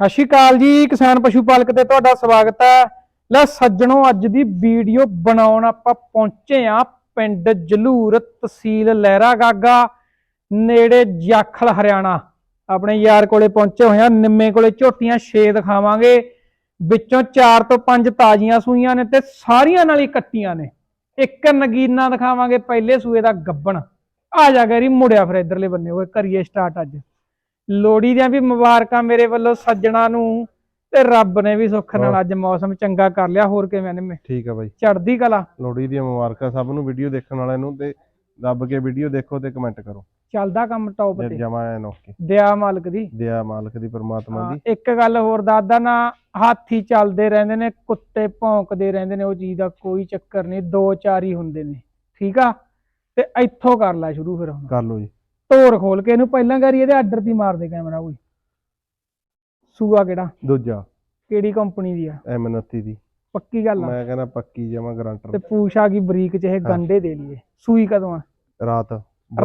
ਸਤਿ ਸ਼੍ਰੀ ਅਕਾਲ ਜੀ, ਕਿਸਾਨ ਪਸ਼ੂ ਪਾਲਕ ਤੇ ਤੁਹਾਡਾ ਸਵਾਗਤ ਹੈ। ਲੈ ਸੱਜਣੋ, ਅੱਜ ਦੀ ਵੀਡੀਓ ਬਣਾਉਣ ਆਪਾਂ ਪਹੁੰਚੇ ਆ ਪਿੰਡ ਜਲੂਰ ਤਹਿਸੀਲ ਲਹਿਰਾ ਗਾਗਾ, ਨੇੜੇ ਜਾਖਲ, ਹਰਿਆਣਾ। ਆਪਣੇ ਯਾਰ ਕੋਲੇ ਪਹੁੰਚੇ ਹੋਏ ਆ ਨਿੰਮੇ ਕੋਲੇ ਝੋਟੀਆਂ 6 ਦਿਖਾਵਾਂਗੇ। ਵਿੱਚੋਂ 4 ਤੋਂ 5 ਤਾਜ਼ੀਆਂ ਸੂਈਆਂ ਨੇ ਤੇ ਸਾਰੀਆਂ ਨਾਲ ਹੀ ਕੱਟੀਆਂ ਨੇ। ਇੱਕ ਨਗੀਨਾ ਦਿਖਾਵਾਂਗੇ, ਪਹਿਲੇ ਸੂਏ ਦਾ ਗੱਬਣ। ਆ ਜਾ ਗੈਰੀ, ਮੁੜਿਆ ਫਿਰ ਇਧਰਲੇ ਬੰਨੇ ਹੋਏ ਕਰੀਏ ਸਟਾਰਟ ਅੱਜ। ਲੋਹੜੀ ਦੀਆਂ ਵੀ ਮੁਬਾਰਕਾਂ ਮੇਰੇ ਵੱਲੋਂ ਸੱਜਣਾ ਨੂੰ ਤੇ ਰੱਬ ਨੇ ਵੀ ਸੁੱਖ ਨਾਲ। ਅੱਜ ਮੌਸਮ ਚੰਗਾ ਕਰ ਲਿਆ ਹੋਰ ਕਿਵੇਂ ਨੇ ਠੀਕ ਆ ਬਾਈ। ਚੜਦੀ ਕਲਾ। ਲੋਹੜੀ ਦੀਆਂ ਮੁਬਾਰਕਾਂ ਸਭ ਨੂੰ ਵੀਡੀਓ ਦੇਖਣ ਵਾਲਿਆਂ ਨੂੰ ਤੇ ਦੱਬ ਕੇ ਵੀਡੀਓ ਦੇਖੋ ਤੇ ਕਮੈਂਟ ਕਰੋ। ਚੱਲਦਾ ਕੰਮ ਟੌਪ ਤੇ। ਜਮਾ ਐਨ ਓਕੇ ਦਿਆ ਮਾਲਕ ਦੀ। ਦਿਆ ਮਾਲਕ ਦੀ ਪਰਮਾਤਮਾ ਦੀ। ਇੱਕ ਗੱਲ ਹੋਰ ਦੱਸਦਾ ਨਾ ਹਾਥੀ ਚੱਲਦੇ ਰਹਿੰਦੇ ਨੇ ਕੁੱਤੇ ਭੌਂਕਦੇ ਰਹਿੰਦੇ ਨੇ ਉਹ ਚੀਜ਼ ਦਾ ਕੋਈ ਚੱਕਰ ਨਹੀਂ ਦੋ ਚਾਰ ਹੀ ਹੁੰਦੇ ਨੇ। ਠੀਕ ਆ? ਤੇ ਇੱਥੋਂ ਕਰ ਲੈ ਸ਼ੁਰੂ ਫਿਰ ਹੁਣ। ਕਰ ਲਓ ਜੀ। ਧੋਰ ਖੋਲ ਕੇ ਇਹਨੂੰ ਪਹਿਲਾਂ ਕਰੀ ਇਹਦੇ ਆਰਡਰ ਦੀ ਮਾਰ ਦੇ ਕੈਮਰਾ ਕੋਈ। ਸੂਆ ਕਿਹੜਾ? ਦੂਜਾ। ਕਿਹੜੀ ਕੰਪਨੀ ਦੀ ਆ? M29 ਦੀ। ਪੱਕੀ ਗੱਲ ਆ। ਮੈਂ ਕਹਿੰਦਾ ਪੱਕੀ ਜਮਾ ਤੇ ਗਰੰਟਰ ਪੂਛ ਆ ਗਈ ਬਰੀਕ ਚ ਇਹ ਗੰਡੇ ਦੇ ਲਈਏ। ਸੂਈ ਕਦੋਂ ਆ? ਰਾਤ।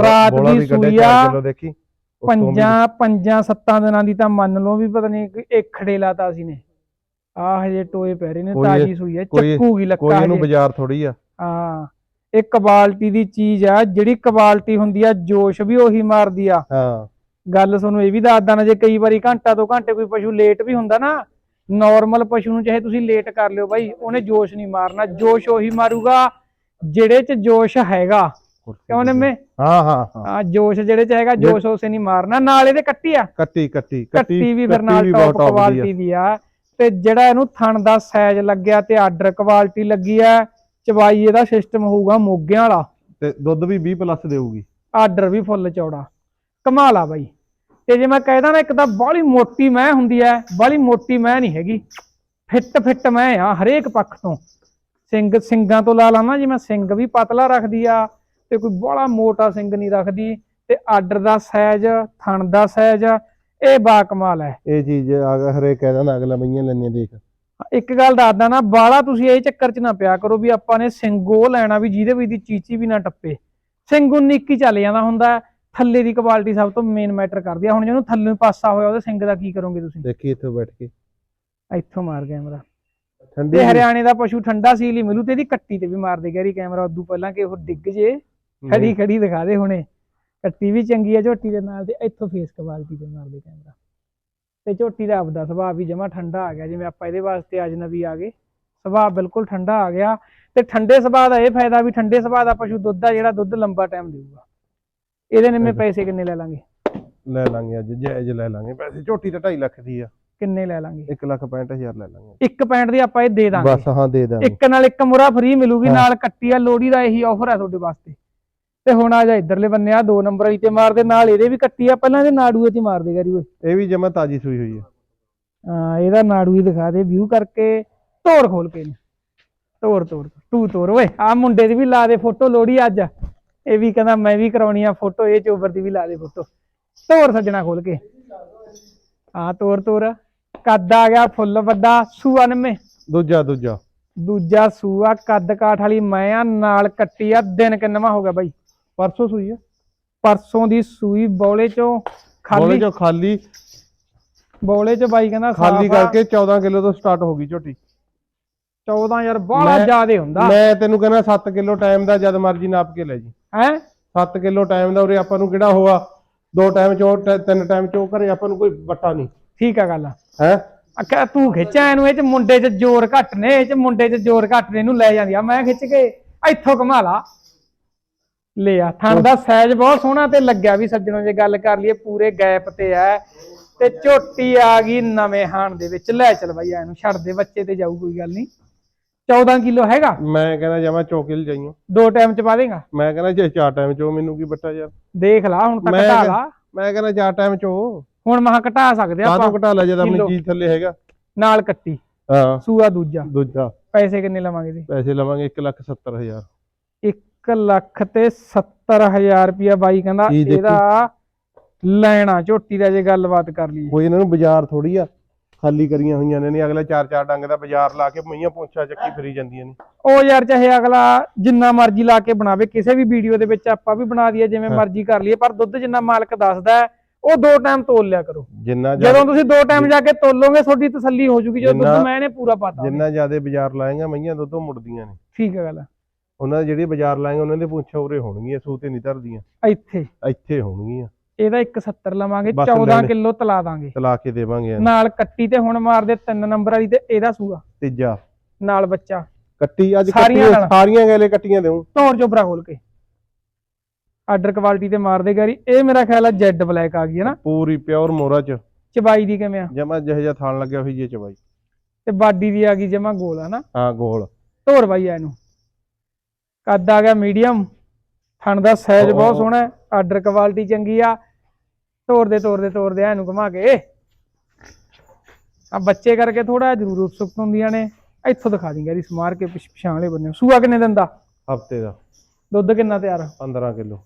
ਰਾਤ ਦੀ ਸੂਈ ਆ, ਦੇਖੀ। ਤੋਂ ਪੰਜਾਂ ਪੰਜਾਂ ਸੱਤਾਂ ਦਿਨਾਂ ਦੀ ਤਾਂ ਮੰਨ ਲਓ ਵੀ ਪਤਾ ਨਹੀਂ ਕਿ ਇੱਕ ਖੜੇ ਲਾਤਾ ਸੀ ਨੇ। ਆ ਹਜੇ ਟੋਏ ਪੈ ਰਹੇ ਨੇ ਕੋਈ- ਤਾਜੀ ਸੂਈ ਕੋਈ- ਚੱਕੂਗੀ ਕੋਈ ਲੱਕਾ ਇਹਨੂੰ ਹਜੇ। ਬਾਜ਼ਾਰ ਥੋੜੀ ਆ। ਹਾਂ। ਇਹ ਕੁਆਲਿਟੀ ਦੀ ਚੀਜ਼ ਆ ਜਿਹੜੀ ਕੁਆਲਿਟੀ ਹੁੰਦੀ ਆ ਜੋਸ਼ ਵੀ ਉਹੀ ਮਾਰਦੀ ਆ। ਹਾਂ। ਗੱਲ ਤੁਹਾਨੂੰ ਇਹ ਵੀ ਦੱਸਦਾ ਨਾ ਜੇ ਕਈ ਵਾਰੀ ਘੰਟਾ ਦੋ ਘੰਟੇ ਕੋਈ ਪਸ਼ੂ ਲੇਟ ਵੀ ਹੁੰਦਾ ਨਾ ਨਾਰਮਲ ਪਸ਼ੂ ਨੂੰ ਚਾਹੇ ਤੁਸੀਂ ਲੇਟ ਕਰ ਲਿਓ ਬਾਈ ਉਹਨੇ ਜੋਸ਼ ਨਹੀਂ ਮਾਰਨਾ। ਜੋਸ਼ ਉਹੀ ਮਾਰੂਗਾ ਜਿਹੜੇ ਚ ਜੋਸ਼ ਹੈਗਾ। ਕਿਉਂ ਦੀ। ਨਿੰਮੇ ਹਾਂ ਹਾਂ ਹਾਂ। ਆ ਜੋਸ਼ ਜਿਹੜੇ ਚ ਹੈਗਾ ਜੋਸ਼ ਉਸੇ ਨਹੀਂ ਮਾਰਨਾ। ਨਾਲ ਇਹਦੇ ਕੱਟੀ ਆ। ਕੱਟੀ ਕੱਟੀ ਕੱਟੀ ਵੀ ਫਿਰ ਨਾਲ ਟੌਪ। ਕੁਆਲਿਟੀ ਦੀ ਆ। ਤੇ ਜਿਹੜਾ ਇਹਨੂੰ ਥਣ ਦਾ ਸਾਈਜ਼ ਲੱਗਿਆ ਤੇ ਆਰਡਰ ਕੁਆਲਿਟੀ ਲੱਗੀ ਆ ਚਵਾਈ ਇਹਦਾ ਸਿਸਟਮ ਹੋਊਗਾ ਮੋਗਿਆਂ ਵਾਲਾ। ਤੇ ਦੁੱਧ ਵੀ 20 ਪਲੱਸ ਦੇਊਗੀ। ਆਰਡਰ ਵੀ ਫੁੱਲ ਚੌੜਾ। ਕਮਾਲ ਆ ਬਾਈ। ਤੇ ਜੇ ਮੈਂ ਕਹਿਦਾ ਨਾ ਇੱਕ ਤਾਂ ਬਾਹਲੀ ਮੋਟੀ ਮੈਂ ਹੁੰਦੀ ਐ ਬਾਹਲੀ ਮੋਟੀ ਮੈਂ ਨਹੀਂ ਹੈਗੀ। ਫਿੱਟ ਫਿੱਟ ਮੈਂ ਆ ਹਰੇਕ ਪੱਖ ਤੋਂ। ਸਿੰਘ ਸਿੰਘਾਂ ਤੋਂ ਲਾ ਲਾਵਾਂ ਜੀ ਮੈਂ ਸਿੰਘ ਵੀ ਪਤਲਾ ਰੱਖਦੀ ਆ ਤੇ ਕੋਈ ਬਾਹਲਾ ਮੋਟਾ ਸਿੰਘ ਨਹੀਂ ਰੱਖਦੀ। ਤੇ ਆਰਡਰ ਦਾ ਸਾਈਜ਼ ਥਣ ਦਾ ਸਾਈਜ਼ ਇਹ ਬਾ ਕਮਾਲ ਹੈ ਇਹ ਚੀਜ਼ ਹਰੇਕ ਕਹਿ ਦਿੰਦਾ ਅਗਲਾ ਮਈਆਂ ਲੈਣੇ ਦੇਖ। ਇੱਕ ਗੱਲ ਦੱਸਦਾ ਨਾ ਬਾਲਾ ਤੁਸੀਂ ਇਹ ਚੱਕਰ 'ਚ ਨਾ ਪਿਆ ਕਰੋ ਵੀ ਆਪਾਂ ਨੇ ਸਿੰਘੋ ਲੈਣਾ ਵੀ ਜਿਹਦੇ ਵਿੱਚ ਦੀ ਚੀਚੀ ਵੀ ਨਾ ਟੱਪੇ। ਸਿੰਘੂ ਨਿੱਕੀ ਚੱਲ ਜਾਂਦਾ ਹੁੰਦਾ। ਥੱਲੇ ਦੀ ਕੁਆਲਿਟੀ ਸਭ ਤੋਂ ਮੇਨ ਮੈਟਰ ਕਰਦੀ ਆ। ਹੁਣ ਜਿਹਨੂੰ ਥੱਲੇ ਪਾਸਾ ਹੋਇਆ ਉਹਦੇ ਸਿੰਘ ਦਾ ਕੀ ਕਰੋਗੇ ਤੁਸੀਂ? ਦੇਖੀ ਇੱਥੇ ਬੈਠ ਕੇ। ਇੱਥੋਂ ਮਾਰ ਕੈਮਰਾ। ਠੰਡੀ ਤੇ ਹਰਿਆਣੇ ਦਾ ਪਸ਼ੂ ਠੰਡਾ ਸੀਲ ਹੀ ਮਿਲੂ ਤੇ ਇਹਦੀ ਕੱਟੀ ਤੇ ਵੀ ਮਾਰ ਦੇ ਗੈਰੀ ਕੈਮਰਾ ਉਦੋਂ ਪਹਿਲਾਂ ਕਿ ਉਹ ਡਿੱਗ ਜੇ ਖੜੀ ਖੜੀ ਦਿਖਾ ਦੇ ਹੁਣੇ। ਕੱਟੀ ਵੀ ਚੰਗੀ ਆ ਝੋਟੀ ਦੇ ਨਾਲ ਤੇ ਇੱਥੋਂ ਫੇਸ ਕੁਆਲਿਟੀ ਤੇ ਮਾਰ ਦੇ ਕੈਮਰਾ। ਤੇ ਝੋਟੀ ਦਾ ਆਪਦਾ ਸੁਭਾਅ ਵੀ ਜਮਾ ਠੰਡਾ ਆ ਗਿਆ ਜਿਵੇਂ ਆਪਾਂ ਇਹਦੇ ਵਾਸਤੇ ਅਜਨਬੀ ਆ ਗਏ। ਸੁਭਾਅ ਬਿਲਕੁਲ ਠੰਡਾ ਆ ਗਿਆ ਤੇ ਠੰਡੇ ਸੁਭਾਅ ਦਾ ਇਹ ਫਾਇਦਾ ਵੀ ਠੰਡੇ ਸੁਭਾਅ ਦਾ ਪਸ਼ੂ ਦੁੱਧ ਆ ਜਿਹੜਾ ਦੁੱਧ ਲੰਬਾ ਟਾਈਮ ਦੇਊਗਾ। ਇਹਦੇ ਨਿੰਮੇ। ਪੈਸੇ ਕਿੰਨੇ ਲੈ ਲਾਂਗੇ? ਲੈ ਲਾਂਗੇ ਅੱਜ ਜਾਇਜ਼ ਲੈ ਲਾਂਗੇ ਪੈਸੇ ਝੋਟੀ ਤਾਂ 2.5 ਲੱਖ ਦੀ ਆ। ਕਿੰਨੇ ਲੈ ਲਾਂਗੇ? 1 ਲੱਖ 65000 ਲੈ ਲਾਂਗੇ। ਇੱਕ ਪੈਂਟ ਦੀ ਆਪਾਂ ਇਹ ਦੇ ਦਾਂਗੇ। ਬਸ ਹਾਂ ਦੇ ਦਾਂਗੇ। ਇੱਕ ਨਾਲ ਇੱਕ ਮੁਰਾ ਫ੍ਰੀ ਮਿਲੂਗੀ। ਨਾਲ ਕੱਟੀ ਆ ਲੋੜੀ ਦਾ ਇਹੀ ਆਫਰ ਹੈ ਤੁਹਾਡੇ ਵਾਸਤੇ। ਤੇ ਹੁਣ ਆ ਜਾ ਇਧਰਲੇ ਬੰਨੇ ਆ ਦੋ ਨੰਬਰ ਵਾਲੀ ਤੇ ਮਾਰ ਦੇ ਨਾਲ ਇਹਦੇ ਵੀ ਕੱਟੀ ਆ ਪਹਿਲਾਂ ਇਹਦੇ ਨਾੜੂਏ ਤੇ ਮਾਰ ਦੇ ਗਰੀ ਓਏ। ਇਹ ਵੀ ਜਮਾ ਤਾਜੀ ਸੂਈ ਹੋਈ ਆ। ਹਾਂ ਇਹਦਾ ਨਾੜੂ ਹੀ ਦਿਖਾ ਦੇ ਵਿਊ ਕਰਕੇ ਧੋਰ ਖੋਲ ਕੇ ਇਹਨੂੰ। ਧੋਰ ਧੋਰ ਤੂੰ ਧੋਰ ਓਏ ਆ ਮੁੰਡੇ ਦੀ ਵੀ ਲਾ ਦੇ ਫੋਟੋ ਲੋੜੀ ਅੱਜ। ਇਹ ਵੀ ਕਹਿੰਦਾ ਮੈਂ ਵੀ ਕਰਾਉਣੀ ਆ ਫੋਟੋ ਇਹ ਚੋਬਰ ਦੀ ਵੀ ਲਾ ਦੇ ਫੋਟੋ। ਧੋਰ ਸੱਜਣਾ ਖੋਲ ਕੇ। ਹਾਂ ਤੋਰ ਤੋਰ ਕੱਦ ਆ ਗਿਆ ਫੁੱਲ ਵੱਡਾ ਸੂਆ ਨੰਮੇ। ਦੂਜਾ ਦੂਜਾ। ਦੂਜਾ ਸੂਆ ਕੱਦ ਕਾਠ ਵਾਲੀ ਮੈਂ ਆ ਨਾਲ ਕੱਟੀ ਆ ਦਿਨ ਕਿੰਨਵਾ ਹੋ ਗਿਆ ਬਾਈ। ਪਰਸੋਂ ਸੂਈ ਆ। ਪਰਸੋਂ ਦੀ ਸੂਈ ਬੌਲੇ ਚੋਂ ਬੋਲੇ ਖਾਲੀ ਜੋ ਖਾਲੀ। ਬੌਲੇ ਚ ਬਾਈ ਕਹਿੰਦਾ ਖਾਲੀ ਆ। ਕਰਕੇ 14 ਕਿਲੋ ਤੋਂ ਸਟਾਰਟ ਹੋ ਗਈ ਝੋਟੀ। 14 ਯਾਰ ਬਾਹਲਾ ਮੈਂ- ਜ਼ਿਆਦੇ ਹੁੰਦਾ। ਮੈਂ ਤੈਨੂੰ ਕਹਿੰਦਾ 7 ਕਿਲੋ ਟਾਈਮ ਦਾ ਜਦ ਮਰਜ਼ੀ ਨਾਪ ਕੇ ਲੈ ਜੀ। ਹੈ? 7 ਕਿਲੋ ਟਾਈਮ ਦਾ ਉਰੇ ਆਪਾਂ ਨੂੰ ਕਿਹੜਾ ਹੋਆ? ਦੋ ਟਾਈਮ ਚੋਂ ਤਿੰਨ ਟਾਈਮ ਚੋਂ ਘਰੇ ਆਪਾਂ ਨੂੰ ਕੋਈ ਵੱਟਾ ਨਹੀਂ। ਠੀਕ ਆ ਗੱਲ ਹੈ? ਅੱਛਾ ਤੂੰ ਖਿੱਚਿਆ ਇਹਨੂੰ ਇਹ ਚ ਮੁੰਡੇ ਚ ਜ਼ੋਰ ਘੱਟ ਨੇ ਇਹ ਚ ਮੁੰਡੇ ਚ ਜ਼ੋਰ ਘੱਟ ਨੇ ਇਹਨੂੰ ਲੈ ਜਾਂਦੀ ਆ। ਮੈਂ ਖਿੱਚ ਕੇ ਇੱਥੋਂ ਘੁਮਾ ਲਾ। ਲੈ ਆ ਥਣ ਦਾ ਸਾਈਜ਼ ਬਹੁਤ ਸੋਹਣਾ ਤੇ ਲੱਗਿਆ ਵੀ ਸੱਜਣੋ ਜੇ ਗੱਲ ਕਰ ਲਈਏ ਪੂਰੇ ਗੈਪ ਤੇ ਐ ਤੇ ਝੋਟੀ ਆ ਗਈ ਨਵੇਂ ਹਾਣ ਦੇ ਵਿੱਚ। ਲੈ ਚਲ ਬਈ ਇਹਨੂੰ ਛੱਡ ਦੇ ਬੱਚੇ ਤੇ ਜਾਊ ਕੋਈ ਗੱਲ ਨਹੀਂ। 14 ਕਿਲੋ ਹੈਗਾ? ਮੈਂ ਕਹਿੰਦਾ ਜਮਾ ਚੌਕਿਲ ਜਾਈਓ ਦੋ ਟਾਈਮ ਚ ਪਾ ਦੇਗਾ? ਮੈਂ ਕਹਿੰਦਾ ਜੇ ਚਾਰ ਟਾਈਮ ਚੋਂ ਮੈਨੂੰ ਕੀ ਵੱਟਾ ਯਾਰ। ਦੇਖ ਲਾ ਹੁਣ ਤੱਕ ਘਟਾ ਲਾ। ਮੈਂ ਕਹਿੰਦਾ ਚਾਰ ਟਾਈਮ ਚੋਂ ਹੁਣ ਮਹਾ ਘਟਾ ਸਕਦੇ ਕਾਹਨੂੰ ਆਪਾਂ। ਘਟਾ ਲੈ ਜਦ ਆਪਣੀ। ਚੀਜ਼ ਥੱਲੇ ਹੈਗਾ? ਨਾਲ ਕੱਟੀ। ਹਾਂ। ਸੂਆ ਦੂਜਾ। ਦੂਜਾ। ਪੈਸੇ ਕਿੰਨੇ ਲਵਾਂਗੇ ਜੀ? ਪੈਸੇ ਲਵਾਂਗੇ 1 ਲੱਖ 70 ਹਜ਼ਾਰ। 1 ਲੱਖ ਤੇ 70000 ਰੁਪਇਆ ਬਾਈ ਕਹਿੰਦਾ ਦੇਖੀ? ਇਹਦਾ ਲੈਣਾ ਝੋਟੀ ਦਾ ਜੇ ਗੱਲਬਾਤ ਕਰ ਲਈ ਕੋਈ ਇਹਨਾਂ ਨੂੰ ਬਾਜ਼ਾਰ ਥੋੜੀ ਆ ਖਾਲੀ ਕਰੀਆਂ ਹੋਈਆਂ ਨੇ ਨਹੀਂ ਅਗਲਾ ਚਾਰ ਚਾਰ ਡੰਗ ਦਾ ਬਾਜ਼ਾਰ ਲਾ ਕੇ ਮਈਆਂ ਪੋਂਛਾ ਚੱਕੀ ਫਿਰੀ ਜਾਂਦੀਆਂ ਨੇ। ਉਹ ਯਾਰ ਚਾਹੇ ਅਗਲਾ ਜਿੰਨਾ ਮਰਜ਼ੀ ਲਾ ਕੇ ਬਣਾਵੇ ਕਿਸੇ ਵੀ ਵੀਡੀਓ ਦੇ ਵਿੱਚ ਆਪਾਂ ਵੀ ਬਣਾ ਦਈਏ ਜਿਵੇਂ ਹਾਂ। ਮਰਜ਼ੀ ਕਰ ਲਈਏ ਪਰ ਦੁੱਧ ਜਿੰਨਾ ਮਾਲਕ ਦੱਸਦਾ ਹੈ, ਉਹ ਦੋ ਟਾਈਮ ਤੋਲ ਲਿਆ ਕਰੋ। ਜਿੰਨਾ ਜਦੋਂ ਤੁਸੀਂ ਦੋ ਟਾਈਮ ਜਾ ਕੇ ਤੋਲੋਗੇ ਤੁਹਾਡੀ ਤਸੱਲੀ ਹੋ ਜੂਗੀ ਜਦੋਂ ਦੁੱਧ ਜਿੰਨਾ- ਮੈਂ ਨੇ ਪੂਰਾ ਪਾਤਾ। ਜਿੰਨਾ ਜ਼ਿਆਦਾ ਬਾਜ਼ਾਰ ਲਾਏਗਾ ਮਈਆਂ ਦੁੱਧੋਂ ਮੁੜਦੀਆਂ ਨੇ। ਠੀਕ ਹੈ ਗੱਲ ਉਹਨਾਂ ਦੇ ਜਿਹੜੀ ਬਾਜ਼ਾਰ ਲਾਏਗਾ ਉਹਨਾਂ ਦੇ ਪੁੱਛਾਂ ਉਰੇ ਹੋਣਗੀਆਂ ਸੂ ਤੇ ਨਹੀਂ ਧਰਦੀਆਂ। ਇੱਥੇ? ਇੱਥੇ ਹੋਣਗੀਆਂ। ਇਹਦਾ 170 ਲਵਾਂਗੇ ਬਸ 14 ਲੈਣੇ। ਕਿਲੋ ਤਲਾ ਦਾਂਗੇ। ਤਲਾ ਕੇ ਦੇਵਾਂਗੇ। ਨਾਲ ਕੱਟੀ ਤੇ ਹੁਣ ਮਾਰਦੇ ਤਿੰਨ ਨੰਬਰ ਵਾਲੀ ਤੇ ਇਹਦਾ ਸੂਆ। ਤੀਜਾ। ਨਾਲ ਬੱਚਾ। ਕੱਟੀ ਅੱਜ ਸਾਰੀਆਂ ਕੱਟੀਆਂ। ਸਾਰੀਆਂ ਗੈਲੇ ਕੱਟੀਆਂ ਦੇਉ। ਧੌਰ ਚੋਬਰਾ ਖੋਲ ਕੇ। ਆਰਡਰ ਕੁਆਲਿਟੀ ਤੇ ਮਾਰਦੇ ਗਾਰੀ ਇਹ ਮੇਰਾ ਖਿਆਲ ਹੈ ਜੈਡ ਬਲੈਕ ਆ ਗਈ ਹੈ ਨਾ? ਪੂਰੀ ਪਿਓਰ ਮੋਰਾ ਚ। ਚਬਾਈ ਦੀ ਕਿਵੇਂ ਆ? ਜਮਾ ਜਿਹੋ ਜਿਹਾ ਥਾਣ ਲੱਗਿਆ ਹੋਈ ਜੇ ਚ ਬਾਈ ਤੇ ਬਾਡੀ ਦੀ ਆ ਗਈ ਜਮਾ ਗੋਲ ਆ ਨਾ? ਹਾਂ ਗੋਲ। ਧੌਰ ਬਾਈ ਆ ਇਹਨੂੰ। ਕੱਦ ਆ ਗਿਆ ਮੀਡੀਅਮ ਥਣ ਦਾ ਸਾਈਜ਼ ਬਹੁਤ ਸੋਹਣਾ ਹੈ ਆਰਡਰ ਕੁਆਲਿਟੀ ਚੰਗੀ ਆ। ਤੋਰਦੇ ਤੋਰਦੇ ਆ ਇਹਨੂੰ ਘੁਮਾ ਕੇ। ਆ ਬੱਚੇ ਕਰਕੇ ਥੋੜਾ ਜ਼ਰੂਰ ਉਤਸੁਕਤ ਹੁੰਦੀਆਂ ਨੇ। ਇੱਥੋਂ ਦਿਖਾ ਦਿੰਗਾ ਇਹਦੀ ਸਮਾਰ ਕੇ ਪਿਛ- ਪਿਛਾਂਹਲੇ ਬੰਨੇ ਸੂਆ ਕਿੰਨੇ ਦਿਨ ਦਾ? ਹਫ਼ਤੇ ਦਾ। ਦੁੱਧ ਕਿੰਨਾ ਤਿਆਰ? ਆ? 15 ਕਿਲੋ।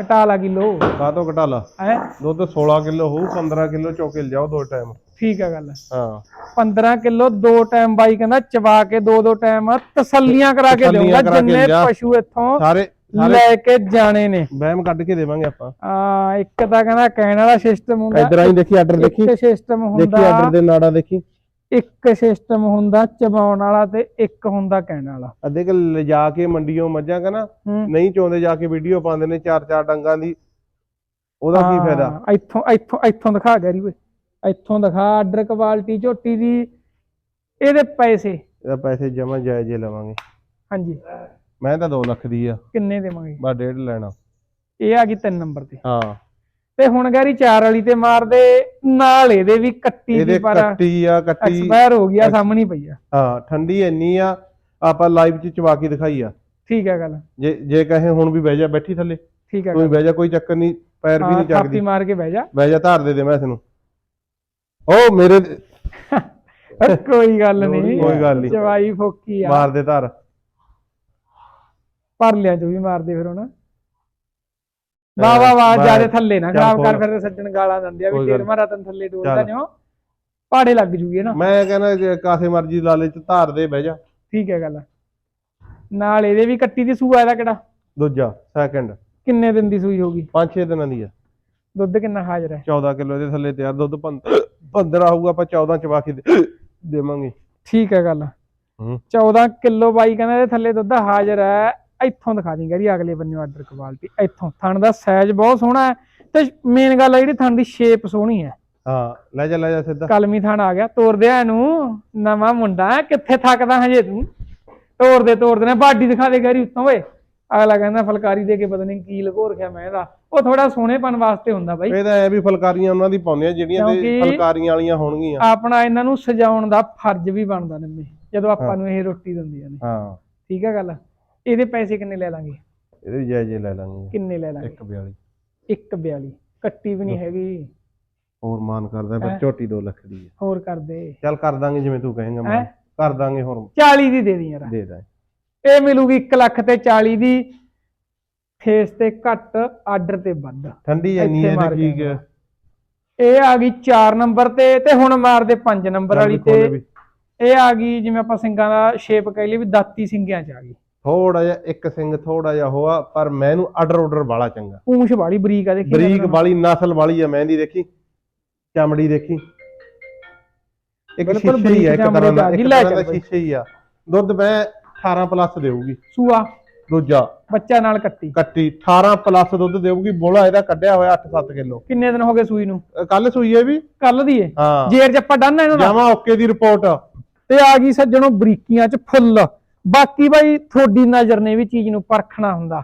ਘਟਾ ਲਾ ਕਿਲੋ। ਕਾਹਤੋਂ ਘਟਾ ਲਾ? ਹੈ? ਦੁੱਧ 16 ਕਿਲੋ ਹੋਊ 15 ਕਿਲੋ ਚੌਕੇ ਲਿਜਾਓ ਦੋ ਟਾਈਮ। ਠੀਕ ਆ ਗੱਲ। ਹਾਂ। 15 ਕਿਲੋ ਦੋ ਟਾਈਮ ਬਾਈ ਕਹਿੰਦਾ ਚਵਾ ਕੇ ਦੋ ਦੋ ਟਾਈਮ ਤਸੱਲੀਆਂ ਕਰਾ ਕੇ ਦੇਊਗਾ ਜਿੰਨੇ। ਪਸ਼ੂ ਇੱਥੋਂ ਸਾਰੇ ਲੈ ਕੇ ਜਾਣੇ ਨੇ। ਵਹਿਮ ਕੱਢ ਕੇ ਦੇਵਾਂਗੇ ਆਪਾਂ। ਆ ਇੱਕ ਤਾਂ ਕਹਿੰਦਾ ਕਹਿਣ ਵਾਲਾ ਸਿਸਟਮ ਹੁੰਦਾ। ਇਧਰ ਆਈ ਦੇਖੀ ਆਰਡਰ ਦੇਖੀ। ਇੱਕ ਸਿਸਟਮ ਦੇਖੀ ਆਰਡਰ ਹੁੰਦਾ ਦੇ ਨਾੜਾ ਦੇਖੀ। ਇੱਕ ਸਿਸਟਮ ਹੁੰਦਾ ਚਬਾਉਣ ਵਾਲਾ ਤੇ ਇੱਕ ਹੁੰਦਾ ਕਹਿਣ ਵਾਲਾ। ਅੱਧੇ ਕਿ ਲਿਜਾ ਕੇ ਮੰਡੀੋਂ ਮੱਝਾਂ ਕਨਾ ਹੂੰ। ਨਹੀਂ ਚਾਹੁੰਦੇ ਜਾ ਕੇ ਵੀਡੀਓ ਪਾਉਂਦੇ ਨੇ ਚਾਰ ਚਾਰ ਡੰਗਾਂ ਦੀ। ਉਹਦਾ ਕੀ ਫਾਇਦਾ? ਇੱਥੋਂ ਇੱਥੋਂ ਇੱਥੋਂ ਦਿਖਾ ਗੈਰੀ ਓਏ। ਇੱਥੋਂ ਦਿਖਾ ਆਰਡਰ ਕੁਆਲਿਟੀ ਝੋਟੀ ਦੀ ਇਹਦੇ ਪੈਸੇ। ਇਹਦਾ ਪੈਸੇ ਜਮਾ ਜਾਇਜ਼ੇ ਲਵਾਂਗੇ। ਹਾਂਜੀ। ਮੈਂ ਤਾਂ 2 ਲੱਖ ਦੀ ਆ। ਕਿੰਨੇ ਦੇਵਾਂਗੇ? ਬਸ ਡੇਢ ਲੈਣਾ। ਇਹ ਆ ਗਈ ਤਿੰਨ ਨੰਬਰ ਤੇ। ਹਾਂ। ਤੇ ਹੁਣ ਗੈਰੀ ਚਾਰ ਵਾਲੀ ਤੇ ਮਾਰਦੇ ਨਾਲ ਇਹਦੇ ਵੀ ਕੱਟੀ ਦੀ ਪਰ ਕੱਟੀ ਆ ਕੱਟੀ। ਐਕਸਪਾਇਰ ਹੋ ਗਿਆ ਸਾਹਮਣੇ ਪਈ ਆ। ਹਾਂ ਠੰਡੀ ਇੰਨੀ ਆ ਆਪਾਂ ਲਾਈਵ ਚ ਚਵਾ ਕੇ ਦਿਖਾਈ ਆ। ਠੀਕ ਹੈ ਗੱਲ। ਜੇ ਜੇ ਕਹੇ ਹੁਣ ਵੀ ਬਹਿ ਜਾ ਬੈਠੀ ਥੱਲੇ। ਠੀਕ ਹੈ ਕੋਈ ਬਹਿ ਜਾ ਕੋਈ ਚੱਕਰ ਨਹੀਂ ਪੈਰ ਵੀ ਨਹੀਂ ਚੱਕਦੀ। ਮਾਰ ਕੇ ਬਹਿ ਜਾ। ਬਹਿ ਜਾ ਧਾਰ ਦੇ ਦੇ ਮੈਂ ਤੈਨੂੰ। ਉਹ ਮੇਰੇ ਕੋਈ ਗੱਲ ਨਹੀਂ ਕੋਈ ਗੱਲ ਨੀ। ਚਵਾਈ ਫੋਕੀ ਆ ਮਾਰ ਦੇ ਧਾਰ ਭਰ ਲਿਆ ਜੋ ਵੀ ਮਾਰਦੇ ਫਿਰ ਹੁਣ ਵਾਹ ਵਾਹ ਵਾਹ ਬਸ। ਜਿਆਦੇ ਥੱਲੇ ਨਾ ਚੱਲ ਖਰਾਬ ਕਰ। ਫਿਰ ਸੱਜਣ ਗਾਲਾਂ ਦਿੰਦੇ ਆ ਵੀ ਕੋਈ ਤੇਰ। ਮਾਰਾ ਤਨ ਥੱਲੇ ਡੋਲਦਾ ਚੱਲ। ਨਿਓ ਪਾੜੇ ਲੱਗ ਜੂਗੇ ਨਾ ਮੈਂ ਕਹਿੰਦਾ ਜੇ ਕਾਸੇ ਮਰਜ਼ੀ ਲਾਲੇ ਚ ਧਾਰ ਦੇ ਬਹਿ ਜਾ ਠੀਕ ਹੈ ਗੱਲ ਨਾਲ ਇਹਦੇ ਵੀ ਕੱਟੀ ਦੀ ਸੂਆ ਇਹਦਾ ਕਿਹੜਾ ਦੂਜਾ ਸੈਕੰਡ ਕਿੰਨੇ ਦਿਨ ਦੀ ਸੂਈ ਹੋਗੀ 5-6 ਦਿਨਾਂ ਦੀ ਆ ਦੁੱਧ ਕਿੰਨਾ ਹਾਜ਼ਰ ਹੈ? 14 ਕਿਲੋ ਦੇ ਥੱਲੇ ਤਿਆਰ ਦੁੱਧ 15 ਆਊਗਾ ਆਪਾਂ 14 ਚਵਾ ਕੇ ਦੇ- ਦੇਵਾਂਗੇ। ਠੀਕ ਹੈ ਗੱਲ। ਹੂੰ। 14 ਕਿਲੋ ਬਾਈ ਕਹਿੰਦਾ ਇਹਦੇ ਥੱਲੇ ਦੁੱਧ ਹਾਜ਼ਰ ਹੈ। ਇੱਥੋਂ ਦਿਖਾ ਦਿੰਗਾ ਜੀ ਅਗਲੇ ਬੰਨੇ ਆਰਡਰ ਕੁਆਲਿਟੀ ਇੱਥੋਂ। ਥਣ ਦਾ ਸਾਈਜ਼ ਬਹੁਤ ਸੋਹਣਾ ਹੈ ਤੇ ਮੇਨ ਗੱਲ ਹੈ ਜਿਹੜੀ ਥਣ ਦੀ ਸ਼ੇਪ ਸੋਹਣੀ ਹੈ। ਹਾਂ ਲੈ ਜਾ ਲੈ ਜਾ ਸਿੱਧਾ। ਕਲਮੀ ਥਣ ਆ ਗਿਆ। ਤੋਰਦੇ ਆ ਇਹਨੂੰ। ਨਵਾਂ ਮੁੰਡਾ ਕਿੱਥੇ ਥੱਕਦਾ ਹਜੇ ਤੂੰ? ਤੋਰਦੇ ਤੋਰਦੇ ਨੇ। ਬਾਡੀ ਦਿਖਾ ਦੇ ਗੈਰੀ ਉੱਤੋਂ ਓਏ। ਅਗਲਾ ਕਹਿੰਦਾ ਫਲਕਾਰੀ ਦੇ ਕੇ ਪਤਾ ਨਹੀਂ ਕੀ ਲਗੋ ਰੱਖਿਆ ਮੈਂ ਇਹਦਾ। ਉਹ ਥੋੜਾ ਸੋਹਣੇਪਨ ਵਾਸਤੇ ਹੁੰਦਾ ਬਾਈ। ਇਹ ਤਾਂ ਐ ਵੀ ਫਲਕਾਰੀਆਂ ਉਹਨਾਂ ਦੀ ਪਾਉਂਦੇ ਆ ਜਿਹੜੀਆਂ ਤੇ ਫਲਕਾਰੀਆਂ ਵਾਲੀਆਂ ਹੋਣਗੀਆਂ। ਆਪਣਾ ਇਹਨਾਂ ਨੂੰ ਸਜਾਉਣ ਦਾ ਫਰਜ਼ ਵੀ ਬਣਦਾ ਨਿੰਮੇ ਜਦੋਂ ਆਪਾਂ ਨੂੰ ਇਹ ਰੋਟੀ ਦਿੰਦੀਆਂ ਨੇ। ਹਾਂ। ਠੀਕ ਹੈ ਗੱਲ? ਇਹਦੇ ਪੈਸੇ ਕਿੰਨੇ ਲੈ ਲਾਂਗੇ? ਇਹਦੇ ਵੀ ਜਾਇਜ਼ੇ ਲੈ ਲਾਂਗੇ। ਕਿੰਨੇ ਲੈ ਲਾਂਗੇ? 142 142 ਕੱਟੀ ਵੀ ਨਹੀਂ ਹੈਗੀ। ਹੋਰ ਮਾਨ ਕਰਦਾ ਪਰ? ਝੋਟੀ 2 ਲੱਖ ਦੀ ਹੈ ਹੋਰ ਕਰ ਦੇ। ਚੱਲ ਕਰ ਦਾਂਗੇ ਜਿਵੇਂ ਤੂੰ ਕਹੇਂਗਾ ਹੈਂ? ਕਰ ਦਾਂਗੇ ਹੋਰ। 40 ਦੀ ਦੇ ਦੀ ਯਾਰ। ਦੇ ਦਾਂ ਇਹ ਮਿਲੂਗੀ 1 ਲੱਖ ਤੇ 40 ਦੀ। ਫੇਸ ਤੇ ਘੱਟ ਆਰਡਰ ਤੇ ਵੱਧ। ਠੰਡੀ ਇੱਥੇ ਹੈ ਤੇ ਕੀ ਕੇ ਇਹ ਆ ਗਈ 4 ਨੰਬਰ ਤੇ ਤੇ ਹੁਣ ਮਾਰਦੇ 5 ਨੰਬਰ ਵਾਲੀ ਤੇ। ਇਹ ਆ ਗਈ ਜਿਵੇਂ ਆਪਾਂ ਸਿੰਘਾਂ ਦਾ ਸ਼ੇਪ ਕਹਿ ਲਈ ਵੀ ਦਾਤੀ ਸਿੰਘਿਆਂ ਚ ਆ ਗਈ। ਥੋੜਾ ਜਿਹਾ ਇੱਕ ਸਿੰਘ ਥੋੜਾ ਜਿਹਾ ਹੋਆ ਪਰ ਮੈਂ ਇਹਨੂੰ ਆਰਡਰ ਆਰਡਰ ਵਾਲਾ ਚੰਗਾ। ਪੂੰਛ ਵਾਲੀ ਬਰੀਕ ਆ ਦੇਖੀ ਬਰੀਕ ਵਾਲੀ ਨਸਲ ਵਾਲੀ ਆ ਮਹਿੰਦੀ ਦੇਖੀ। ਚਮੜੀ ਦੇਖੀ। ਇੱਕ ਸ਼ੀਸ਼ੇ ਹੀ ਆ ਇੱਕ ਤਰ੍ਹਾਂ ਦਾ ਦਾ, ਦਾ। ਸ਼ੀਸ਼ੇ ਹੀ ਆ। ਦੁੱਧ ਮੈਂ 18 ਪਲੱਸ ਦੇਊਗੀ। ਸੂਆ। ਦੂਜਾ। ਬੱਚਾ ਨਾਲ ਕੱਟੀ। ਕੱਟੀ। 18 ਪਲੱਸ ਦੁੱਧ ਦੇਊਗੀ। ਬੋਲਾ ਇਹਦਾ ਕੱਢਿਆ ਹੋਇਆ 8-7 ਕਿਲੋ। ਕਿੰਨੇ ਦਿਨ ਹੋ ਗਏ ਸੂਈ ਨੂੰ? ਕੱਲ ਸੂਈ ਹੈ ਵੀ। ਕੱਲ ਦੀ ਹਾਂ। ਜੇਰ ਜੱਪਾ ਡਨ ਇਹਨਾਂ ਦਾ ਜਾਵਾਂ ਓਕੇ ਦੀ ਰਿਪੋਰਟ ਤੇ ਆ ਗਈ ਸੱਜਣੋ ਬਰੀਕੀਆਂ ਚ ਫੁੱਲ। ਬਾਕੀ ਬਾਈ ਤੁਹਾਡੀ ਨਜ਼ਰ ਨੇ ਵੀ ਚੀਜ਼ ਨੂੰ ਪਰਖਣਾ ਹੁੰਦਾ।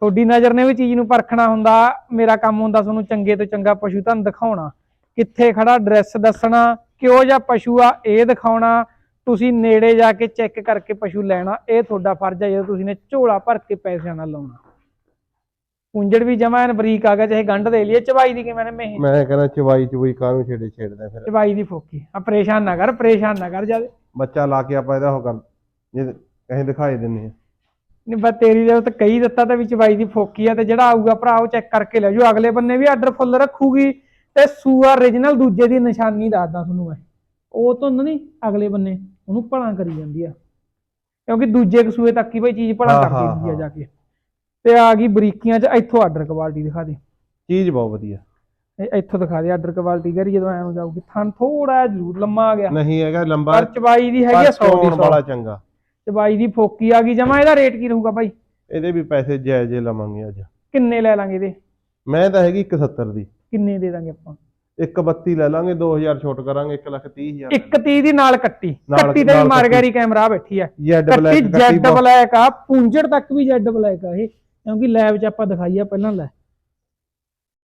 ਤੁਹਾਡੀ ਨਜ਼ਰ ਨੇ ਵੀ ਚੀਜ਼ ਨੂੰ ਪਰਖਣਾ ਹੁੰਦਾ। ਮੇਰਾ ਕੰਮ ਹੁੰਦਾ ਤੁਹਾਨੂੰ ਚੰਗੇ ਤੋਂ ਚੰਗਾ ਪਸ਼ੂ ਤੁਹਾਨੂੰ ਦਿਖਾਉਣਾ। ਕਿੱਥੇ ਖੜਾ ਐਡਰੈਸ ਦੱਸਣਾ ਕਿਹੋ ਜਿਹਾ ਪਸ਼ੂ ਆ ਇਹ ਦਿਖਾਉਣਾ। ਤੁਸੀਂ ਨੇੜੇ ਜਾ ਕੇ ਚੈੱਕ ਕਰਕੇ ਪਸ਼ੂ ਲੈਣਾ ਇਹ ਤੁਹਾਡਾ ਫਰਜ਼ ਹੈ ਜਦੋਂ ਤੁਸੀਂ ਨੇ ਝੋਲਾ ਭਰ ਕੇ ਪੈਸਿਆਂ ਨਾਲ ਲਾਉਣਾ। ਪੁੰਜੜ ਵੀ ਜਮਾ ਐਨ ਬਰੀਕ ਆ ਗਿਆ ਚਾਹੇ ਗੰਢ ਦੇ ਲਈਏ ਚਵਾਈ ਦੀ ਕਿਵੇਂ ਨੇ ਮੇਹ ਮੈਂ ਕਹਿੰਦਾ ਚਵਾਈ ਚਵਾਈ ਕਾਹਨੂੰ ਛੇੜੇ ਛੇੜਦਾ ਫਿਰ? ਚਵਾਈ ਦੀ ਫੋਕੀ। ਆ ਪਰੇਸ਼ਾਨ ਨਾ ਕਰ ਪਰੇਸ਼ਾਨ ਨਾ ਕਰ ਜਾਦੇ ਬੱਚਾ ਲਾ ਕੇ ਆਪਾਂ ਇਹਦਾ ਉਹ ਕਰ ਜੇ ਕਹੀਂ ਦਿਖਾਈ ਦਿੰਨੇ ਆ ਨਹੀਂ ਬਸ ਤੇਰੀ ਦੇ ਉੱਤੇ ਕਈ ਦਿੱਤਾ ਤਾਂ ਵਿੱਚ ਬਾਈ ਦੀ ਫੋਕੀ ਆ ਤੇ ਜਿਹੜਾ ਆਊਗਾ ਭਰਾ ਉਹ ਚੈੱਕ ਕਰਕੇ ਲੈ ਜਾਓ। ਅਗਲੇ ਬੰਨੇ ਵੀ ਆਰਡਰ ਫੁੱਲ ਰੱਖੂਗੀ ਤੇ ਸੂਆ origignal ਦੂਜੇ ਦੀ ਨਿਸ਼ਾਨੀ ਦੱਸਦਾ ਤੁਹਾਨੂੰ ਮੈਂ। ਉਹ ਤੋਂ ਨਹੀਂ ਅਗਲੇ ਬੰਨੇ। ਉਹਨੂੰ ਭਲਾ ਕਰੀ ਜਾਂਦੀ ਆ। ਕਿਉਂਕਿ ਦੂਜੇ ਕਸੂਏ ਤੱਕ ਹੀ ਬਈ ਚੀਜ਼ ਭਲਾ ਹਾਂ, ਹੁੰਦੀ ਆ। ਜਾ ਕੇ। ਤੇ ਆ ਗਈ ਬਰੀਕੀਆਂ 'ਚ ਇੱਥੋਂ ਆਰਡਰ ਕੁਆਲਿਟੀ ਦਿਖਾ ਦੇ। ਚੀਜ਼ ਬਹੁਤ ਵਧੀਆ। ਇਹ ਇੱਥੋਂ ਦਿਖਾ ਦੇ ਆਰਡਰ ਕੁਆਲਿਟੀ ਕਰੀ ਜਦੋਂ ਐਂ ਜਾਊਗੀ। ਥਣ ਥੋੜਾ ਜ਼ਰੂਰ ਲੰਮਾ ਆ ਗਿਆ। ਨਹੀਂ ਹੈਗਾ ਲੰਬਾ ਪਰ ਚਬਾਈ ਦੀ ਹੈਗੀ ਆ ਪਰ 100 ਦੀ ਚੋਣ 100 ਵਾਲਾ ਚੰਗਾ। ਚਬਾਈ ਦੀ ਫੋਕੀ ਆ ਗਈ ਜਮਾ ਇਹਦਾ ਰੇਟ ਕੀ ਰਹੂਗਾ ਭਾਈ ਇਹਦੇ ਵੀ ਪੈਸੇ ਜਾਇਜ਼ ਲਵਾਂਗੇ ਅੱਜ। ਕਿੰਨੇ ਲੈ ਲਾਂਗੇ ਇਹਦੇ? ਮੈਂ ਤਾਂ ਹੈਗੀ 170 ਦੀ। ਕਿੰਨੇ ਦੇ ਦਾਂਗੇ ਆਪਾਂ? 132 ਲੈ ਲਾਂਗੇ 2000 ਛੋਟ ਕਰਾਂਗੇ 1 ਲੱਖ 30 ਹਜ਼ਾਰ। ਇੱਕ 30 ਦੀ ਨਾਲ ਕੱਟੀ। ਨਾਲ- ਕੱਟੀ ਤੇ ਵੀ ਨਾਲ ਮਾਰਗਾਰੀ ਕੈਮਰਾ ਬੈਠੀ ਆ। ਜੈਡ ਕੱਟੀ ਬਲੈਕ ਜੈਡ ਬਲੈਕ ਆ ਪੂੰਝੜ ਤੱਕ ਵੀ ਜੈਡ ਬਲੈਕ ਆ ਇਹ। ਕਿਉਂਕਿ ਲੈਬ 'ਚ ਆਪਾਂ ਦਿਖਾਈ ਆ ਪਹਿਲਾਂ ਲੈ।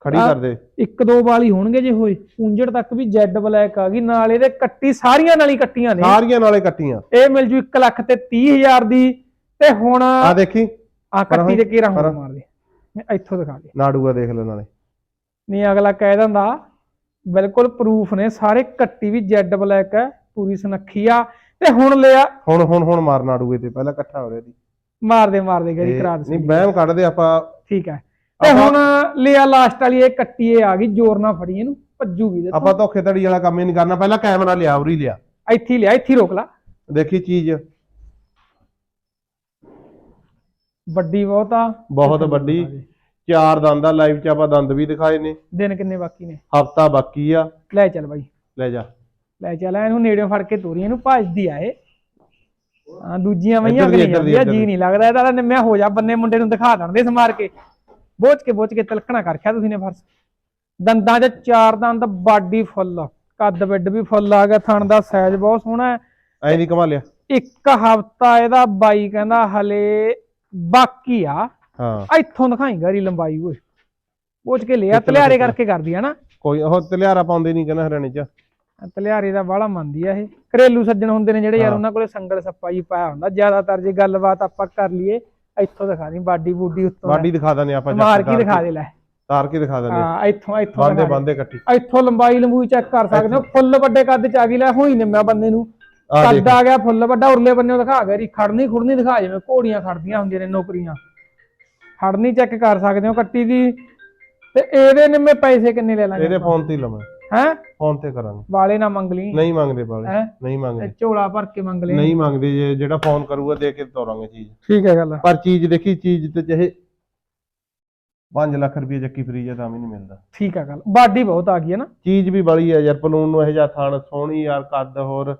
ਖੜੀ ਆ- ਕਰ ਦੇ। ਇੱਕ ਦੋ ਵਾਲੀ ਹੋਣਗੇ ਜੇ ਹੋਏ। ਪੂੰਝੜ ਤੱਕ ਵੀ ਜੈਡ ਬਲੈਕ ਆ ਗਈ। ਨਾਲ ਇਹਦੇ ਕੱਟੀ ਸਾਰੀਆਂ ਨਾਲ ਹੀ ਕੱਟੀਆਂ ਨੇ। ਸਾਰੀਆਂ ਨਾਲੇ ਕੱਟੀਆਂ। ਇਹ ਮਿਲ ਜੂ 1 ਲੱਖ ਤੇ 30 ਹਜ਼ਾਰ ਦੀ। ਤੇ ਹੁਣ ਆ ਦੇਖੀ। ਆ ਪਰ ਕੱਟੀ ਦੇ ਪਰ- ਹੁਣ ਮਾਰ ਦੇ ਮੈਂ ਇੱਥੋਂ ਦਿਖਾ ਦੇ। ਨਾੜੂਆ ਦੇਖ ਲੈ ਨਾਲੇ। ਨਹੀਂ ਅਗਲਾ ਕਹਿ ਦਿੰਦਾ ਬਿਲਕੁਲ ਪ੍ਰੂਫ ਨੇ ਸਾਰੇ ਕੱਟੀ ਵੀ ਜੈਡ ਬਲੈਕ ਹੈ ਪੂਰੀ ਸੁਨੱਖੀ ਆ। ਤੇ ਹੁਣ ਲਿਆ। ਹੁਣ ਹੁਣ ਹੁਣ ਮਾਰ ਨਾੜੂਏ ਤੇ ਪਹਿਲਾਂ ਇਕੱਠਾ ਹੋ ਰਿਹਾ ਦੀ ਮਾਰ ਦੇ ਮਾਰ ਦੇ ਗਰੀ ਕਰਾ ਦੇ ਨਹੀਂ ਬਹਿਮ ਕੱਢਦੇ ਆਪਾਂ। ਠੀਕ ਹੈ। ਤੇ ਹੁਣ ਲਿਆ ਲਾਸਟ ਵਾਲੀ ਇਹ ਕੱਟੀ ਇਹ ਆ ਗਈ ਜ਼ੋਰ ਨਾਲ ਫੜੀ ਇਹਨੂੰ ਭੱਜੂਗੀ ਦੇਖੋ ਆਪਾਂ ਧੋਖੇ ਧੜੀ ਵਾਲਾ ਕੰਮ ਹੀ ਨਹੀਂ ਕਰਨਾ ਪਹਿਲਾਂ ਕੈਮਰਾ ਲਿਆ ਉਰੀ ਲਿਆ। ਇੱਥੇ ਲਿਆ ਇੱਥੇ ਰੋਕ ਲਾ। ਦੇਖੀ ਚੀਜ਼। ਵੱਡੀ ਬਹੁਤ ਆ। ਬਹੁਤ ਵੱਡੀ। ਚਾਰ ਦੰਦ ਆ ਲਾਈਵ ਚ ਆਪਾਂ ਦੰਦ ਵੀ ਦਿਖਾਏ ਨੇ। ਦਿਨ ਕਿੰਨੇ ਬਾਕੀ ਨੇ? ਹਫਤਾ ਬਾਕੀ ਆ। ਲੈ ਚੱਲ ਬਾਈ। ਲੈ ਜਾ। ਲੈ ਚੱਲ ਇਹਨੂੰ ਨੇੜਿਓਂ ਫੜ ਕੇ ਤੋਰੀ ਇਹਨੂੰ ਭੱਜਦੀ ਆ ਇਹ। ਹਾਂ ਦੂਜੀਆਂ ਦੀ, ਨਹੀਂ ਇੱਧਰ ਜੀ। ਨਹੀਂ ਲੱਗਦਾ ਇਹਦਾ ਤਾਂ ਨਿੰਮਿਆ ਹੋ ਜਾ ਬੰਨੇ ਮੁੰਡੇ ਨੂੰ ਦਿਖਾ ਦੇਣ ਦੇ ਸਮਾਰ ਕੇ। ਬੋਝ ਕੇ ਬੋਝ ਕੇ ਤਲਕਣਾ ਕਰ ਖਿਆ ਤੁਸੀਂ ਨੇ ਫਰਸ। ਦੰਦਾਂ 'ਚ ਚਾਰ ਦੰਦ ਬਾਡੀ ਫੁੱਲ ਕੱਦ ਬਿੱਡ ਵੀ ਫੁੱਲ ਆ ਗਿਆ ਥਣ ਦਾ ਸਾਈਜ਼ ਬਹੁਤ ਸੋਹਣਾ ਐ ਨਹੀਂ ਕਮਾ ਲਿਆ। ਇੱਕ ਹਫਤਾ ਇਹਦਾ ਬਾਈ ਕਹਿੰਦਾ ਹਲੇ ਬਾਕੀ ਆ। ਹਾਂ। ਇੱਥੋਂ ਦਿਖਾਈ ਗਾਰੀ ਲੰਬਾਈ ਓਏ। ਬੋਝ ਕੇ ਲਿਆ ਤਲਿਆਰੇ। ਕਰਕੇ ਕਰਦੀ ਆ ਨਾ। ਕੋਈ ਉਹ ਤਲਿਆਰਾ ਪਾਉਂਦੇ ਨਹੀਂ ਕਹਿੰਦਾ ਹਰਿਆਣੇ ਚ। ਤਲਿਆਰੇ ਦਾ ਬਾਹਲਾ ਮੰਨਦੀ ਆ ਇਹ। ਘਰੇਲੂ ਸੱਜਣ ਹੁੰਦੇ ਨੇ ਜਿਹੜੇ ਯਾਰ ਹਾਂ। ਉਹਨਾਂ ਕੋਲੇ ਸੰਗਲ ਸੱਪਾ ਜੀ ਪਾਇਆ ਹੁੰਦਾ। ਜ਼ਿਆਦਾਤਰ ਜੇ ਗੱਲਬਾਤ ਆਪਾਂ ਕਰ ਲਈਏ ਇੱਥੋਂ ਦਿਖਾ ਦੀ ਬਾਡੀ ਬੂਡੀ ਉੱਤੋਂ ਬਾਡੀ ਦਿਖਾ ਦਿੰਦੇ ਆਪਾਂ ਮਾਰ ਕੇ ਦਿਖਾ ਦੇ ਲੈ। ਤਾਰ ਕੇ ਦਿਖਾ ਦਿੰਦੇ ਹਾਂ। ਇੱਥੋਂ ਇੱਥੋਂ ਬਾਂਦੇ ਦੇ। ਬਾਂਦੇ ਕੱਟੀ। ਇੱਥੋਂ ਲੰਬਾਈ ਲੰਬੂਈ ਚੈੱਕ ਕਰ ਸਕਦੇ ਹੋ। ਫੁੱਲ ਵੱਡੇ ਕੱਦ ਚ ਆ ਗਈ ਲੈ ਹੋਈ ਨਿੰਮਿਆ ਬੰਦੇ ਨੂੰ। ਕੱਦ ਆ ਗਿਆ ਫੁੱਲ ਵੱਡਾ ਉਰਲੇ ਬੰਨੇ ਦਿਖਾ ਗਿਆ ਰੀ ਖੜਨੀ ਖੁੜਨੀ ਦਿਖਾ ਜਿਵੇਂ ਘੋੜੀਆਂ ਖੜਦੀਆਂ ਹੁੰਦੀਆਂ ਨੇ ਨੌਕਰੀਆਂ। ਖੜਨੀ ਚੈੱਕ ਕਰ ਸਕਦੇ ਹੋ ਕੱਟੀ ਦੀ। ਤੇ ਇਹਦੇ ਨਿੰਮੇ ਪੈਸੇ ਕਿੰਨੇ ਲੈ ਲਾਂਗੇ ਇਹਦੇ ਫੋਨ ਤੇ ਹੀ ਲਵਾਂ। ਹੈ? ਫੋਨ ਤੇ ਕਰਾਂਗੇ। ਵਾਲੇ ਨਾ ਮੰਗ ਲਈ। ਨਹੀਂ ਮੰਗਦੇ ਹੈ? ਨਹੀਂ ਮੰਗਦੇ। ਝੋਲਾ ਭਰ ਕੇ ਮੰਗ ਲੈ ਨਹੀਂ ਮੰਗਦੇ ਜੇ ਜਿਹੜਾ ਫੋਨ ਕਰੂਗਾ ਦੇ ਕੇ ਤੋਰਾਂਗੇ ਚੀਜ਼। ਠੀਕ ਹੈ ਗੱਲ। ਪਰ ਚੀਜ਼ ਦੇਖੀ ਚੀਜ਼ ਤੇ ਚਾਹੇ 5 ਲੱਖ ਰੁਪਏ ਚੱਕੀ ਫਰੀ ਆ ਤਾਂ ਵੀ ਨਹੀਂ ਮਿਲਦਾ। ਠੀਕ ਹੈ ਗੱਲ। ਬਾਡੀ ਬਹੁਤ ਆ ਗਈ ਹੈ ਨਾ। ਚੀਜ਼ ਵੀ ਬੜੀ ਆ ਯਾਰ ਪਲੂਨ ਨੂੰ ਇਹ ਜਿਹਾ ਥਣ ਸੋਹਣੀ ਯਾਰ ਕੱਦ ਹੋਰ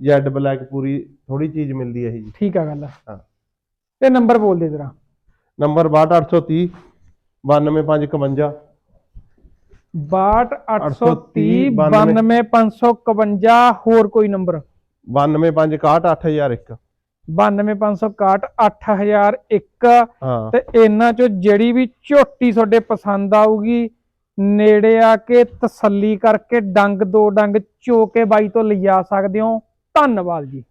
ਜੈਡ ਬਲੈਕ ਪੂਰੀ ਥੋੜੀ ਚੀਜ਼ ਮਿਲਦੀ ਹੈ ਇਹ ਜੀ ਠੀਕ ਹੈ ਗੱਲ। ਹਾਂ। ਤੇ ਨੰਬਰ ਬੋਲ ਦੇ ਤੇਰਾ ਨੰਬਰ 62830 92551 62830 92551 ਹੋਰ ਕੋਈ ਨੰਬਰ? 92561 92561 8001 ਹਾਂ। ਤੇ ਇਹਨਾਂ ਚੋਂ ਜਿਹੜੀ ਵੀ ਝੋਟੀ ਤੁਹਾਡੇ ਪਸੰਦ ਆਊਗੀ ਨੇੜੇ ਆ ਕੇ ਤਸੱਲੀ ਕਰਕੇ ਡੰਗ ਦੋ ਡੰਗ ਚੋ ਕੇ ਬਾਈ ਤੋਂ ਲਿਜਾ ਸਕਦੇ ਹੋ। ਧੰਨਵਾਦ ਜੀ।